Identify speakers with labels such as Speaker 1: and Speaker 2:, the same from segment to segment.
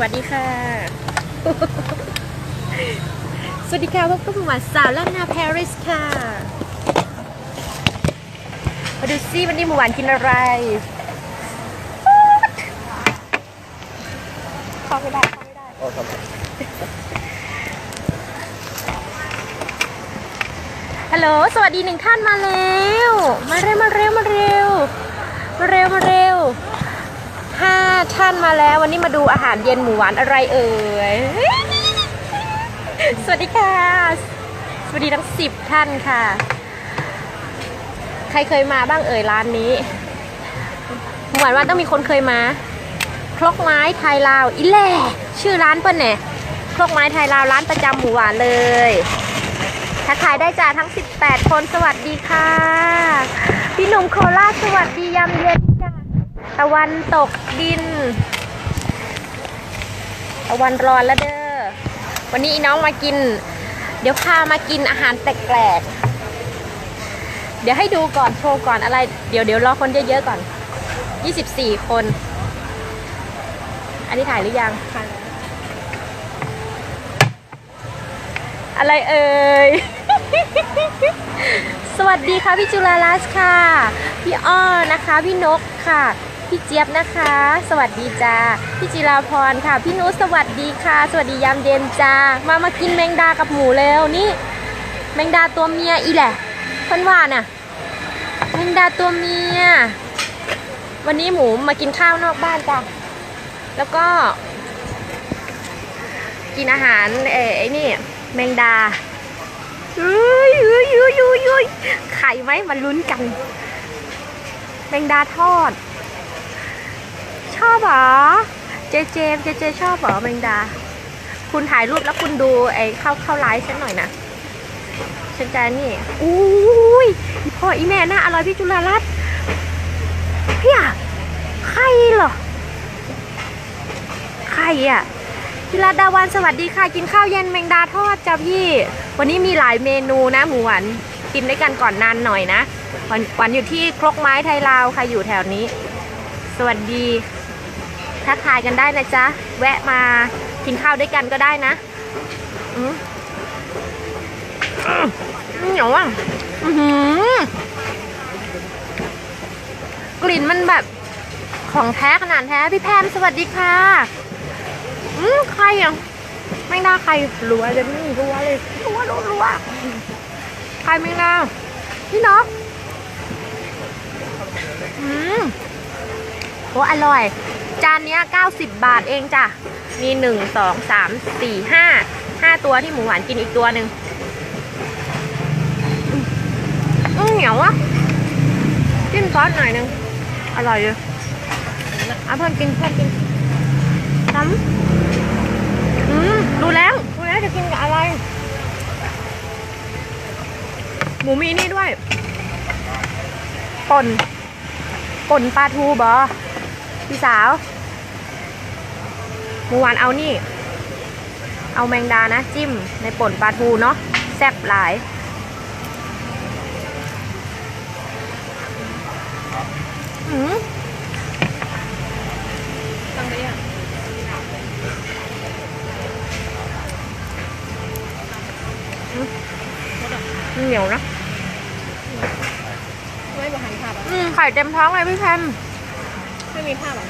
Speaker 1: วัสดีค่ะ สวัสดีค่ะพบกับหมวดสาวล้านนาปารีสค่ะ มาดูซิวันนี้หมูหวานกินอะไรเข้าไม่ได้เข้าไม่ได้ฮัลโหล สวัสดีหนึ่งท่านมาแล้วมาเร็ว มาเร็ว มาเร็ว มาเร็ว มาเร็ว ห้าท่านมาแล้ว วันนี้มาดูอาหารเย็นหมูหวานอะไรเอ่ย สวัสดีค่ะ สวัสดีทั้งสิบท่านค่ะ ใครเคยมาบ้างเอ่ยร้านนี้ หมูหวานว่าต้องมีคนเคยมาครกไม้ไทยลาวอีแล่ชื่อร้านเปิ้ลเนี่ยครกไม้ไทยลาวร้านประจำหมูหวานเลยทักทายได้จ้าทั้ง 18 คนสวัสดีค่ะ พี่หนุ่มโคราชสวัสดียามเย็น ตะวันตกดิน ตะวันร้อนแล้วเด้อ วันนี้น้องมากิน เดี๋ยวพามากินอาหารแปลกๆ เดี๋ยวให้ดูก่อนโชว์ก่อนอะไร เดี๋ยวเดี๋ยวรอคนเยอะๆก่อน 24 คน อันนี้ถ่ายหรือยัง อะไรเอ่ย สวัสดีค่ะพี่จุฬาลัสค่ะ พี่อ้อนะคะ พี่นกค่ะ พี่เจี๊ยบนะคะ สวัสดีจ้าพี่จิราพรค่ะ พี่นุสวัสดีค่ะ สวัสดียามเย็นจ้ามามากินแมงดากับหมูแล้วนี่แมงดาตัวเมียอีแหละเพิ่นว่าน่ะแมงดาตัวเมีย วันนี้หมูมากินข้าวนอกบ้านจ้ะแล้วก็ กินอาหารเอ่อไอ้นี่ แมงดาเอยเอ้ยเอ้ยเอ้ยเอ้ยไข่ไหมมาลุ้นกัน แมงดาทอด ชอบหรอ เจเจเจเจชอบหรอแมงดา คุณถ่ายรูปแล้วคุณดูไอ้เข้าเข้าไลฟ์ฉันหน่อยนะฉันจะนี่อุ้ยพ่ออีแม่น่าอร่อยพี่จุฬารัตน์เฮียไข่เหรอไข่อะพิรัตดาวันสวัสดีค่ะ กินข้าวเย็นแมงดาทอดจ้ะพี่ วันนี้มีหลายเมนูนะหมูหวานกินด้วยกันก่อนนานหน่อยนะวันวันอยู่ที่ครกไม้ไทยลาวค่ะอยู่แถวนี้ สวัสดี ทักทายกันได้นะจ๊ะ แวะมากินข้าวด้วยกันก็ได้นะอืมเหนียวอะอื้อหือกลิ่นมันแบบของแท้ขนาดแท้พี่แพมสวัสดีค่ะ อืมใครอะไม่น่าใครรัวเลยไม่รัวเลยรัวรัวรัวใครไม่น่าพี่นกอืม โอ้อร่อย จานเนี้ย90 บาทเองจ้ะ มีหนึ่งสองสามสี่ห้าห้าตัวที่หมูหวานกินอีกตัวหนึ่งอืมอืมเหนียวอะจิ้มซอสหน่อยหนึงอร่อยเลยเอาเพื่อนกินเพื่อนกินซ้ำอืมดูแล้วดูแล้วจะกินกับอะไร หมูมีนี่ด้วยป่นป่นปลาทูบอ พี่สาวหมูหวานเอานี่ เอาแมงดานะ จิ้มในป่นปลาทูเนาะแซ่บหลายอืม
Speaker 2: ตั้งได้ยัง
Speaker 1: เหนียวนะ
Speaker 2: ไม่บอกหันภาพอะ
Speaker 1: อืมไข่เต็มท้องเลยพี่แพม
Speaker 2: ไม่มีภาพอะ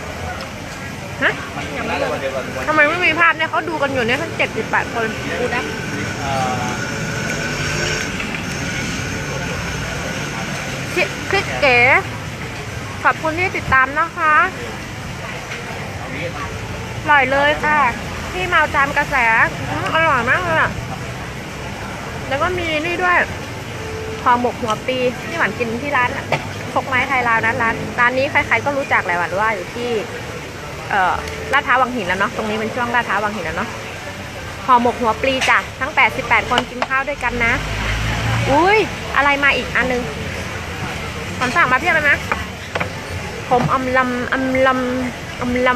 Speaker 1: ฮะ
Speaker 2: ยังไม่เลย
Speaker 1: ทำไมไม่มีภาพเนี่ยเขาดูกันอยู่เนี่ยทั้งเจ็ดสิบแปดคน
Speaker 2: กูได้
Speaker 1: คลิคลิกเก๋ ขอบคุณที่ติดตามนะคะอร่อยเลยค่ะพี่เมาจามกระแสอืมอร่อยมากเลยอะแล้วก็มีนี่ด้วยหอหมกหัวปีที่หวานกินที่ร้านอะ พกไม้ไทยลาวนะร้านร้านนี้ใครๆก็รู้จักแหละวานว่าอยู่ที่เอ่อลาดพร้าววังหินแล้วเนาะตรงนี้เป็นช่วงลาดพร้าววังหินแล้วเนาะห่อหมกหัวปลีจ้ะทั้ง 88 คนกินข้าวด้วยกันนะ อุ้ยอะไรมาอีกอันนึงผมสั่งมาเพียบเลยนะผมอำลำอำลำอำล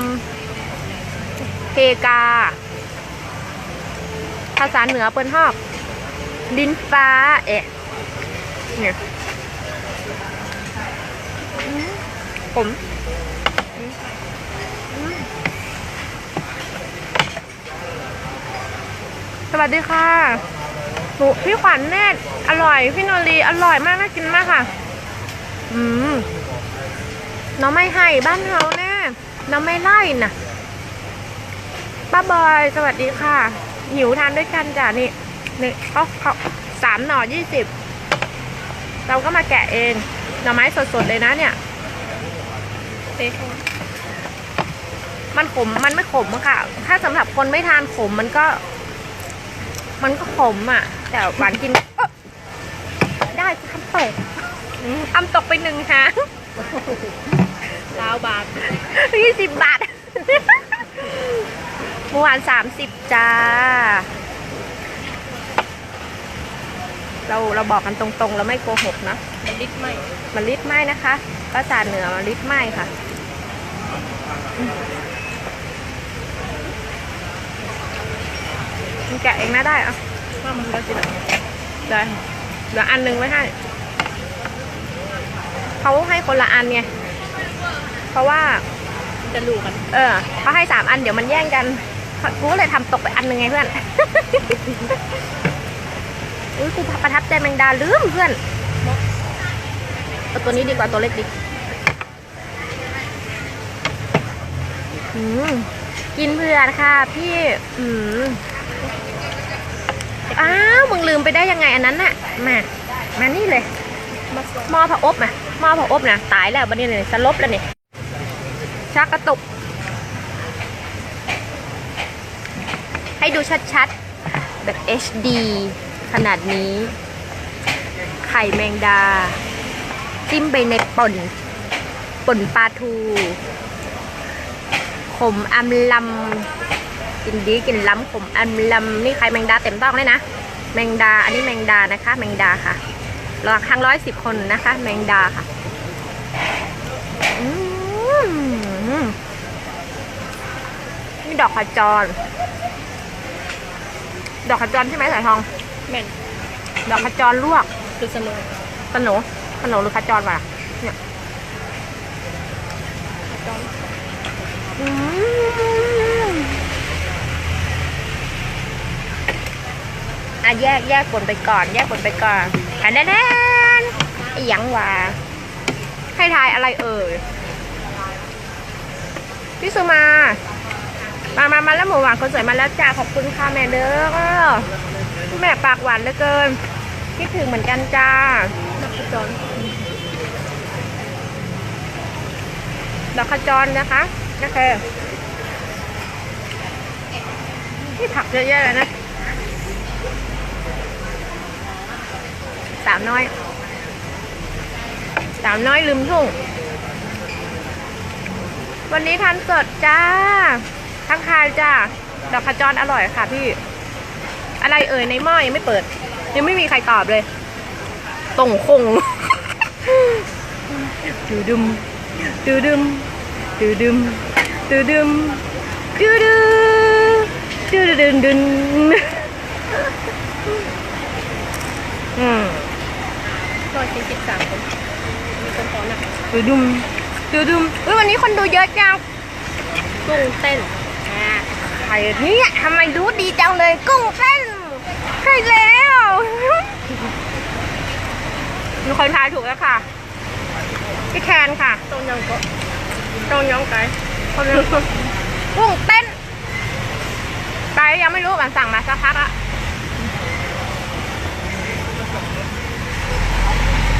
Speaker 1: ำเพกา ภาษาเหนือเปิ้นฮอกลิ้นฟ้า เอ๊ะเนี่ยอืม ผมสวัสดีค่ะหนูพี่ขวัญแน่อร่อย พี่โนรีอร่อยมากน่ากินมากค่ะ อืมน้องไม่ให้บ้านเราแน่น้องไม่ไล่น่ะป้าบอยสวัสดีค่ะ หิวทานด้วยกันจ้ะนี่นี่เขาเขาสามหน่อยี่สิบเราก็มาแกะเอง หน่อไม้สดๆเลยนะเนี่ย
Speaker 2: เต๊ะ
Speaker 1: มันขมมันไม่ขมอะค่ะ ถ้าสำหรับคนไม่ทานขมมันก็ มันก็ขมอะ แต่หวานกินเอ้อได้ทำตกอืมทำตกไปหนึ่งฮะ
Speaker 2: ลาวบาท
Speaker 1: ยี่สิบบาทเมื่อวานสามสิบจ้า เราเราบอกกันตรงๆ เราไม่โกหกนะ
Speaker 2: มันดิดไหม
Speaker 1: มันลิดไหมนะคะภาษาเหนือมันลิดไหมค่ะ มันแกะเองนะได้อะ
Speaker 2: ว่ามันแล้วสิล่ะ
Speaker 1: ได้เหลืออันหนึงไว้ให้เขาให้คนละอันไงเพราะว่า
Speaker 2: จะรู้กัน
Speaker 1: เออเขาให้สามอันเดี๋ยวมันแย่งกันกูก็เลยทำตกไปอันหนึ่งไงเพื่อน อุ้ยกูประทับใจแมงดาลืมเพื่อนเอาตัวนี้ดีกว่าตัวเล็กดิอืม กินเพื่อนค่ะพี่อืมอ้าวมึงลืมไปได้ยังไงอันนั้นน่ะ มา มานี่เลย
Speaker 2: มาส
Speaker 1: หม้อผักอบนะหม้อผักอบนะตายแล้วบันนี้เลยสลบแล้วนี่ชักกระตุก ให้ดูชัดๆ แบบ HD ขนาดนี้ ไข่แมงดา จิ้มไปในป่น ป่นปลาทู มอำลำกินดีกินล้ำขมอำลำนี่ไข่แมงดาเต็มต้องเลยนะ แมงดา อันนี้แมงดานะคะ แมงดาค่ะรอครั้งร้อยสิบคนนะคะ แมงดาค่ะอืมนี่ดอกขจร ดอกขจรใช่ไหมสายทอง
Speaker 2: แม่น
Speaker 1: ดอกขจรลวก
Speaker 2: คือสนุก
Speaker 1: ขนมขนมหรือขจรวะเนี่ย
Speaker 2: จอน
Speaker 1: อะแยกแยกผลไปก่อน แยกผลไปก่อนอันนั้นไอ้หยังวะให้ทายอะไรเอ่ยพี่สุมา มามามาแล้วหมูหวานคนสวยมาแล้วจ้าขอบคุณค่ะแม่เด้อแม่ปากหวานเหลือเกินคิดถึงเหมือนกันจ้า
Speaker 2: นักจอน
Speaker 1: ดอกขจรนะคะ โอเคที่ผักเยอะแยะเลยนะ สามน้อย สามน้อยลืมทุ่ง วันนี้ทานสดจ้า ทั้งคายจ้า ดอกขจรอร่อยค่ะพี่ อะไรเอ่ยในหม้อยังไม่เปิด ยังไม่มีใครตอบเลยต่งคงดูดุมดูดึมดูดึม ดูดึมดูดูดูดูดึนดึนอืม
Speaker 2: ร้อยสี่สิบสามคนมีคนขอหนัก
Speaker 1: ดูดุมดูดุมเฮ้ยวันนี้คนดูเยอะจัง
Speaker 2: กุ้งเต้น
Speaker 1: อ่าใครเนี่ยทำไมรู้ดีจังเลยกุ้งเต้นใช่แล้วมีคนทายถูกแล้วค่ะพี่แคนค่ะ
Speaker 2: ต้นยังก็ต้นยังไก่
Speaker 1: คนนึงกุ้งเต้นไกด์ยังไม่รู้กันสั่งมาสักพักอะ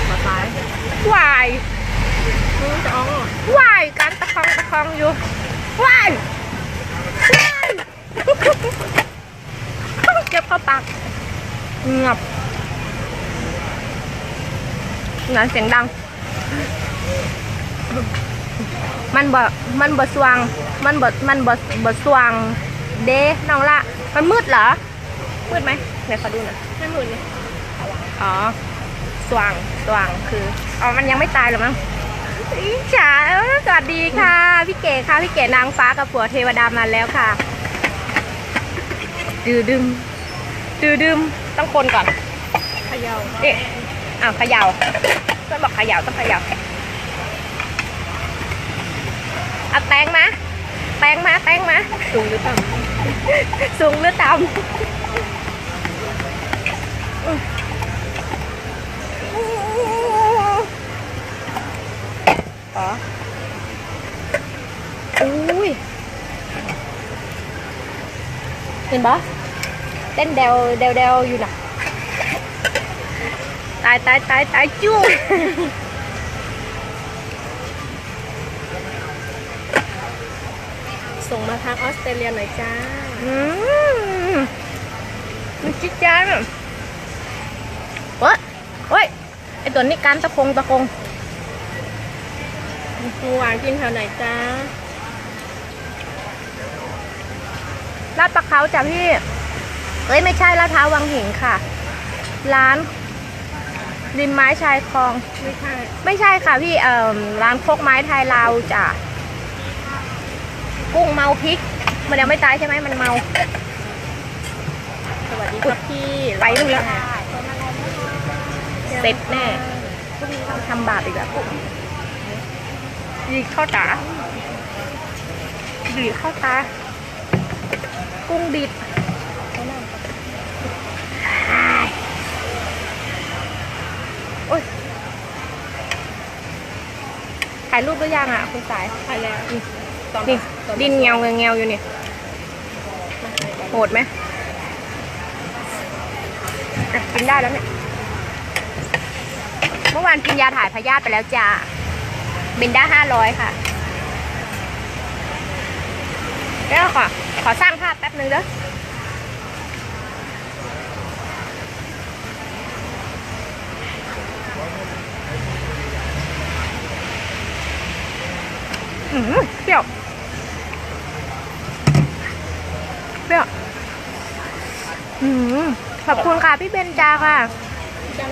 Speaker 2: มาตาย
Speaker 1: วาย
Speaker 2: มึงจะเอาอะ
Speaker 1: วายการตะคองตะคองอยู่วายวายเก็บเข้าปากเงียบงานเสียงดัง มันบ่มันบ่สว่าง มันบ่มันบ่บ่สว่างเด้น้องละ มันมืดเหรอ มืดไหมไหนขอดูหน่อย
Speaker 2: ให้หมื่นเลย
Speaker 1: อ๋อ สว่าง สว่างคือ อ๋อ มันยังไม่ตายหรอมั้งอิจฉาสวัสดีค่ะ พี่เก๋ค่ะ พี่เก๋นางฟ้ากับผัวเทวดามาแล้วค่ะ ดือดึมดือดึมต้องคนก่อน
Speaker 2: เขย่า
Speaker 1: เอ๊ะอ้าวเขย่าเพื่อนบอกเขย่าต้องเขย่าเ à, tan má. Tan má tan má. Xuồng lứa tầm. Xuồng lứa tầm. Ờ. Ui. Nhìn bó. Đánh đeo đeo đeo gì nè tay tay tay tay chua.
Speaker 2: ส่งมาทางออสเตรเลียหน่อยจ้า
Speaker 1: อืมมันจิ๊ดจ้าดอะเฮ้ยเฮ้ยไอตัวนี้การตะคงตะคง
Speaker 2: หมูหวานกินแถวไหนจ้า
Speaker 1: ลาดปลาเขาจ้ะพี่ เอ้ยไม่ใช่ลาดเท้าววังหิงค่ะ ร้านริมไม้ชายคลอง
Speaker 2: ไม่ใช่
Speaker 1: ไม่ใช่ค่ะพี่เอ่อร้านโคกไม้ไทยลาวจ้ะ กุ้งเมาพริก มันยังไม่ตายใช่ไหมมันเมา
Speaker 2: สวัสดีครับพี่
Speaker 1: ไปนู่นแล้วเสร็จแน่ต้องทำบาปอีกแบบดีเข้าตาดีเข้าตา กุ้งดิดโอ๊ยถ่ายรูปหรือยังอะ คุณสาย
Speaker 2: ไปแล้วตอ นี่
Speaker 1: ดินเงาเงาอยู่เนี่ยโหดไหมกินได้แล้วเนี่ย เมื่อวานกินยาถ่ายพยาธิไปแล้วจ้าเบนด้าห้าร้อยค่ะแล้วขอขอสร้างภาพแป๊บนึงเด้ออืมเปรี้ยว เปรี้ยว อืม ขอบคุณค่ะพี่เบนจาค่ะ
Speaker 2: เปล่า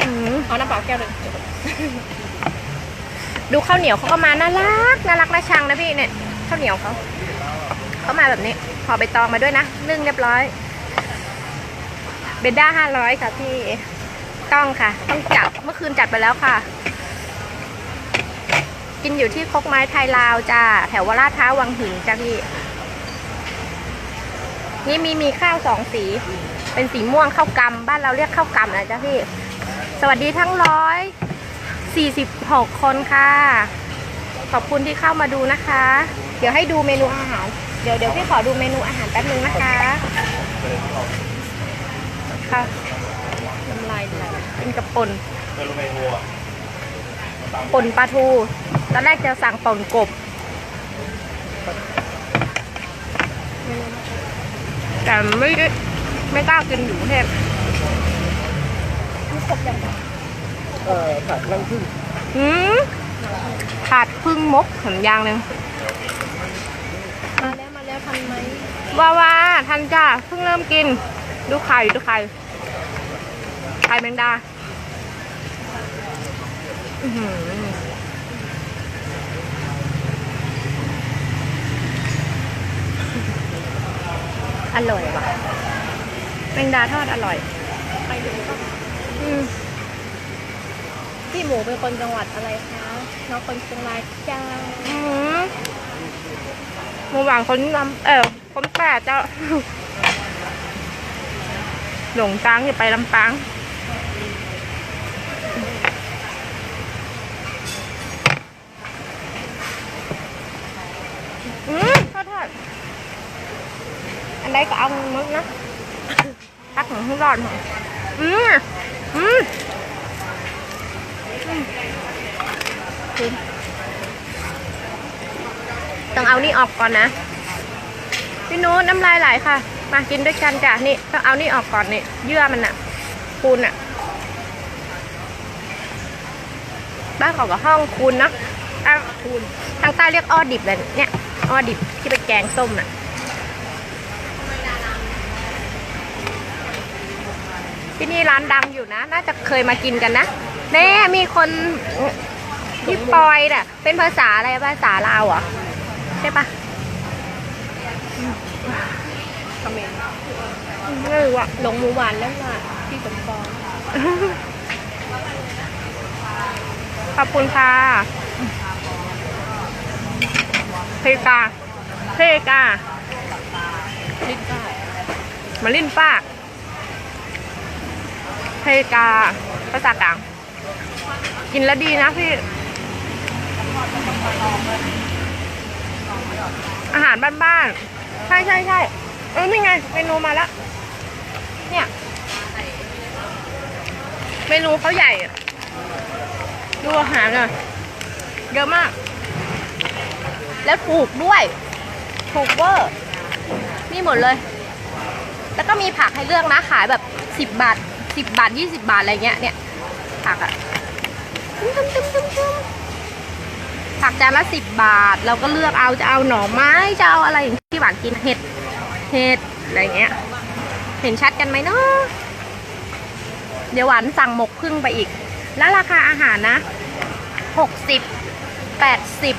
Speaker 1: อืม
Speaker 2: เอาน้ำเปล่าแก้วหนึ่ง
Speaker 1: ดูข้าวเหนียวเขาก็มาน่ารักน่ารักน่าชังนะพี่เนี่ยข้าวเหนียวเขาเขามาแบบนี้ขอใบตองมาด้วยนะนึ่งเรียบร้อยเบนด้าห้าร้อยค่ะพี่ต้องค่ะ ต้องจัดเมื่อคืนจัดไปแล้วค่ะ กินอยู่ที่คกไม้ไทยลาวจ้าแถววราด้าววังหินจ้าพี่ นี่มีมีข้าวสองสี เป็นสีม่วงข้าวกำบ้านเราเรียกข้าวกำนะจ้าพี่ สวัสดีทั้งร้อย46คนค่ะ ขอบคุณที่เข้ามาดูนะคะ เดี๋ยวให้ดูเมนูอาหาร เดี๋ยวเดี๋ยวพี่ขอดูเมนูอาหารแป๊บนึงนะคะ ค่ะ
Speaker 2: น้ำลายไหล
Speaker 1: เป็นกระป่นป่นปลาทู ตอนแรกจะสั่งป่นกบ แต่ไม่ได้ไม่กล้ากินอยู่กรุงเทพ
Speaker 2: นี่ครบยัง
Speaker 3: เอ่อผัดรังพึ่ง
Speaker 1: หืมขาดพึ่งมกเห็นยางหนึ่ง
Speaker 2: มาแล้วมาแล้วทันไหม
Speaker 1: ว่าว่าทันจ้าเพิ่งเริ่มกิน ดูไข่ดูไข่ไข่แมงดา อื้อหือ อร่อยว่ะแมงดาทอดอร่อย
Speaker 2: ไปดูก็
Speaker 1: อืม
Speaker 2: พี่หมูเป็นคนจังหวัดอะไรคะน้องคนเชียงรายจ้า
Speaker 1: อืมหมูหวานคนนำเออคนแปดเจ้า หลงตังอย่าไปลำปางอืมทอดทอด อันใดก็เอามึกนะทักของทุกรอดหน่อยอืมอืมอืมอืมต้องเอานี่ออกก่อนนะ พี่นู้นน้ำลายไหลค่ะ มากินด้วยกันจ้ะนี่ต้องเอานี่ออกก่อนนี่เยื่อมันอะคูนอะบ้านเขาก็ห้องคูนเนอะอะคูนทางใต้เรียกอ้อดิบเลยเนี่ยอ้อดิบที่เป็นแกงส้มน่ะ ที่นี่ร้านดังอยู่นะ น่าจะเคยมากินกันนะแน่มีคนที่ปอยน่ะ เป็นภาษาอะไรภาษาลาวเหรอใช่ปะ
Speaker 2: คอมเมนต์
Speaker 1: ไม่รู้อะ
Speaker 2: หลงหมูหวานแล้วล่ะพี่สมปอง
Speaker 1: ขอบคุณค่ะเพกาเพกา
Speaker 2: ลิ้นได้
Speaker 1: มาลิ้นป้า เพกาภาษากลาง กินแล้วดีนะพี่ อาหารบ้านๆ ใช่ใช่ใช่เออนี่ไง เมนูมาแล้ว เนี่ย เมนูเขาใหญ่ ดูอาหารอะเยอะมาก แล้วถูกด้วยถูกเวอร์นี่หมดเลย แล้วก็มีผักให้เลือกนะขายแบบสิบบาท สิบบาทยี่สิบาทอะไรเงี้ยเนี่ยผักอะตึมตึมตึมตึมผักจานละสิบบาท เราก็เลือกเอาจะเอาหน่อไม้จะเอาอะไรอย่างที่หวานกินเห็ดเห็ดอะไรเงี้ย เห็นชัดกันไหมเนาะเดี๋ยวหวานสั่งหมกพึ่งไปอีก แล้วราคาอาหารนะหกสิบแปดสิบ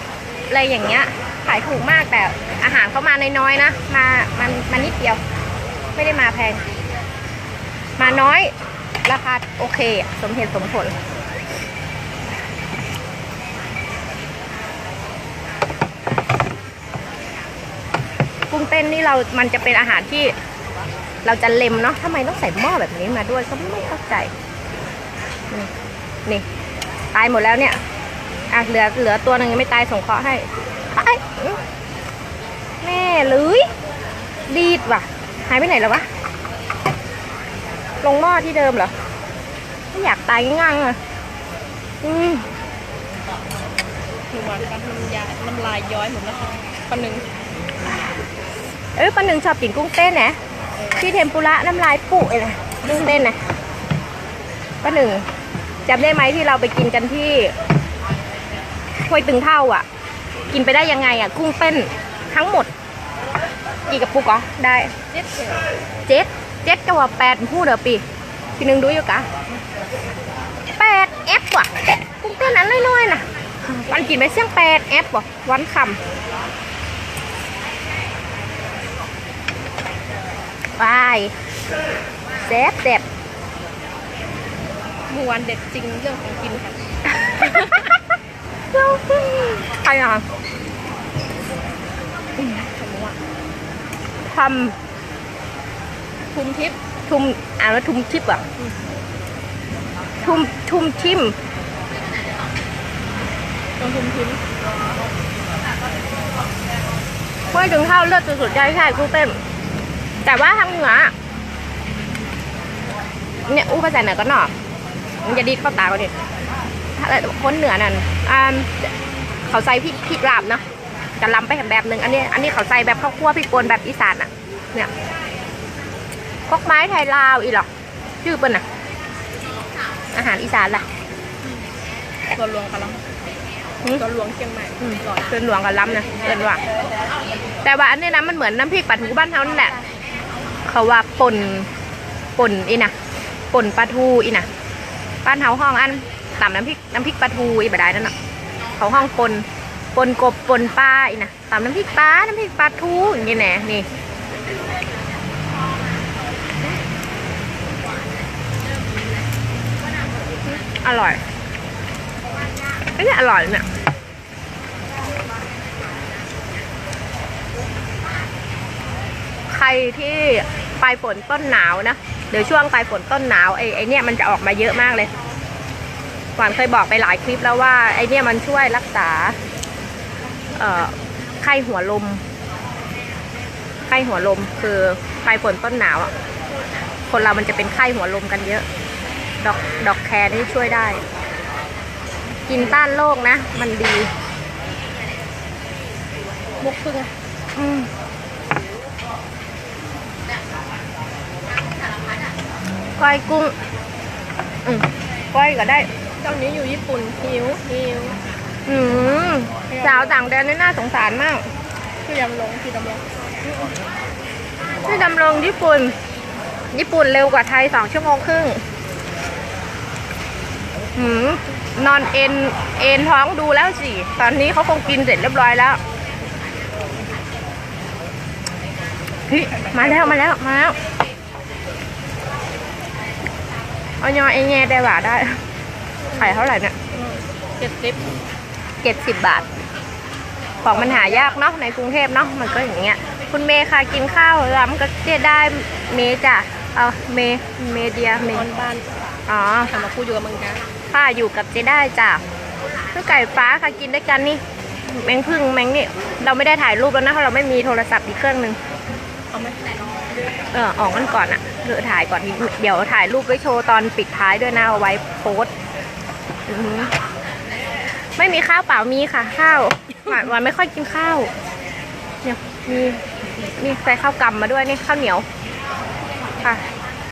Speaker 1: อะไรอย่างเงี้ยขายถูกมากแต่อาหารเขามาน้อยๆนะ มามันมานิดเดียว ไม่ได้มาแพง มาน้อย ราคาโอเค สมเหตุสมผล กุ้งเต้นนี่เรามันจะเป็นอาหารที่เราจะเล็มเนาะทำไมต้องใส่หม้อแบบนี้มาด้วยก็ไม่เข้าใจ นี่นี่ ตายหมดแล้วเนี่ย อะ เหลือ เหลือตัวหนึ่งยังไม่ตายส่งเคราะห์ให้ไอ้แม่เลยดีดว่ะ หายไปไหนแล้ววะ ลงหม้อที่เดิมเหรอ ไม่อยากตายง่ายๆอะอืม
Speaker 2: หนูหวานกันน้ำยาน้ำลายย้อยหมดแล้วค่ะคนหนึ่ง
Speaker 1: เอ้ยปันหนึ่งชอบกินกุ้งเต้นนะที่เทมปุระน้ำลายปุเลยนะกุ้งเต้นนะปันหนึ่งจำได้ไหมที่เราไปกินกันที่ห้วยตึงเท่าอะ กินไปได้ยังไงอะ กุ้งเต้นทั้งหมด กี่กระปุกอะได้
Speaker 2: เจ็ด เดียว
Speaker 1: เจ็ดเจ็ดกับว่าแปดพูดเดี๋ยวปีพี่หนึ่งดูอยู่กะแปดเอฟว่ะกุ้งเต้นนั้นน้อยๆนะวันกินไปเสี่ยงแปดเอฟว่ะวันคำไปแซ่บแซ่บ
Speaker 2: หมูหวานเด็ดจริงเรื่องของกินค่ะ
Speaker 1: ใครอะ
Speaker 2: หมูอะ
Speaker 1: ท
Speaker 2: ทุมทิพย์ำ
Speaker 1: ทุมอ่านว่าทุมทิพย์อะทุมทุมทิม
Speaker 2: ตรงทุมทิพย์
Speaker 1: ห้วยถึงเท่าเลือดสุดๆใช่ใช่กุ้งเต้นแต่ว่าทางเหนืออะเนี่ยอู้ภาษาเหนือก็หนอมันจะดีดเข้าตาก็ดิถ้าคนเหนือนั่นอ่าเขาใส่พริกพริกลาบเนาะจะลำไปแบบหนึ่งอันนี้ อันนี้เขาใส่แบบข้าวคั่วพริกป่นแบบอีสานอะ เนี่ย พกไม้ไทยลาวอีหรอกชื่อเปิ้นอะอาหารอีสานล่ะ
Speaker 2: ตัวหลวงกะลัง
Speaker 1: หืม
Speaker 2: ตัวหลวงเชียงใหม่
Speaker 1: อืม
Speaker 2: อร่อย
Speaker 1: เกินหลวงกับล้ำนะเกินว่าแต่ว่าอันนี้นะมันเหมือนน้ำพริกปลาทูบ้านเฮานั่นแหละเขาว่าป่นป่นอีนะป่นปลาทูอีนะบ้านเฮาห้องอันตำน้ำพริกน้ำพริกปลาทูอีบดายนั่นน่ะเขาห้องป่นป่นกบป่นปลาอีนะตำน้ำพริกปลาน้ำพริกปลาทูอย่างนี้แน่นี่ อร่อยอันนี้อร่อยเนี่ยใครที่ปลายฝนต้นหนาวนะเดี๋ยวช่วงปลายฝนต้นหนาวไอ้ไอ้เนี่ยมันจะออกมาเยอะมากเลยหวานเคยบอกไปหลายคลิปแล้วว่าไอ้เนี่ยมันช่วยรักษา เอ่อไข้หัวลมไข้หัวลมคือปลายฝนต้นหนาวอะคนเรามันจะเป็นไข้หัวลมกันเยอะ ดอกดอก รนี่ช่วยได้ กินต้านโรคนะ มันดี
Speaker 2: มุกพึ่ง
Speaker 1: อืมก้อยกุ้งอืมก้อยก็ได้
Speaker 2: ตอนนี้อยู่ญี่ปุ่นหิวหิว
Speaker 1: อืมสาวต่างแดนนี่น่าสงสารมาก
Speaker 2: พี่ดำลงพี่ดำลง
Speaker 1: ที่ดำรงญี่ปุ่น ญี่ปุ่นเร็วกว่าไทยสองชั่วโมงครึ่ง หืมนอนเอ็นเอ็นท้องดูแล้วสิ ตอนนี้เขาคงกินเสร็จเรียบร้อยแล้วเฮ้ยมาแล้วมาแล้วมาแล้วเอายอเอแงได้หว่าได้ขายเท่าไหร่เนี่ย
Speaker 2: เจ็ดสิบ
Speaker 1: เจ็ดสิบบาท ของมันหายากเนาะในกรุงเทพเนาะมันก็อย่างเงี้ย คุณเมย์ค่ะกินข้าวล้ำก็เจ๊ได้เมย์จ้ะเอาเมย์เมย์เดียเม
Speaker 2: นอน
Speaker 1: ย์
Speaker 2: บ้าน
Speaker 1: อ๋อ
Speaker 2: ทำมาพูดอยู่กับมึงกัน
Speaker 1: ป้าอยู่กับเจ๊ได้จ้ะลูกไก่ฟ้าค่ะกินด้วยกันนี่แมงพึ่งแมงนี่เราไม่ได้ถ่ายรูปแล้วนะเพราะเราไม่มีโทรศัพท์อีกเครื่องหนึ่ง
Speaker 2: เอาไหม
Speaker 1: เออออกมันก่อนอะเดี๋ยวถ่ายก่อนเดี๋ยวถ่ายรูปไว้โชว์ตอนปิดท้ายด้วยนะเอาไว้โพสต์อือหือไม่มีข้าวเปล่ามีค่ะ ข้าวหวานหวานไม่ค่อยกินข้าวเนี่ยมีมีใส่ข้าวกำมาด้วยนี่ข้าวเหนียวค่ะ